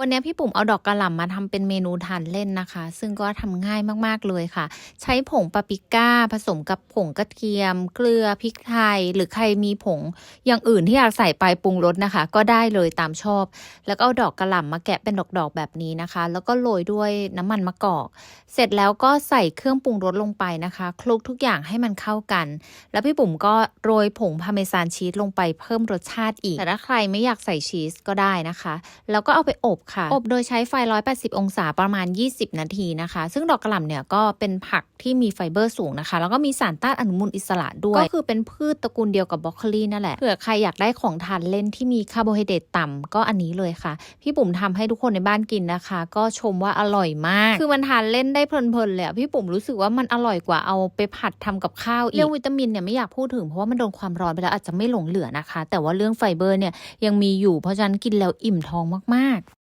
วันนี้พี่ปุ่มเอาดอกกระหล่ำมาทำเป็นเมนูทานเล่นนะคะ ซึ่งก็ทำง่ายมากๆเลยค่ะ ใช้ผงปาปริก้า ผสมกับผงกระเทียม เกลือพริกไทย หรือใครมีผงอย่างอื่นที่อยากใส่ไปปรุงรสนะคะ ก็ได้เลยตามชอบ แล้วก็เอาดอกกระหล่ำมาแกะเป็นดอกๆแบบนี้นะคะ แล้วก็โรยด้วยน้ำมันมะกอก เสร็จแล้วก็ใส่เครื่องปรุงรสลงไปนะคะคลุกทุกอย่างให้มันเข้ากัน แล้วพี่ปุ๋มก็โรยผงพาเมซานชีสลงไปเพิ่มรสชาติอีกแต่ถ้าใครไม่อยากใส่ชีสก็ได้นะคะ แล้วก็เอาไปอบค่ะ อบโดยใช้ไฟ 180 องศาประมาณ 20 นาทีนะคะ ซึ่งดอกกระหล่ำเนี่ยก็เป็นผักที่มีไฟเบอร์สูงนะคะ แล้วก็มีสารต้านอนุมูลอิสระด้วย ก็คือเป็นพืชตระกูลเดียวกับบรอกโคลีนั่นแหละเผื่อใครอยากได้ของทานเล่นที่มีคาร์โบไฮเดรตต่ำก็อันนี้เลยค่ะ พี่ปุ๋มทำให้ทุกคนในบ้านกินนะคะ ก็ชมว่าอร่อยมาก คือมันทานเล่นได้เพลินๆเลยอะพี่ปุ๋มรู้สึกว่ามันอร่อยกว่าเอาไปผัดทำกับข้าวอีกเรื่องวิตามินเนี่ยไม่อยากพูดถึงเพราะว่ามันโดนความร้อนไปแล้วอาจจะไม่หลงเหลือนะคะ แต่ว่าเรื่องไฟเบอร์เนี่ยยังมีอยู่เพราะฉะนั้นกินแล้วอิ่มท้องมากๆ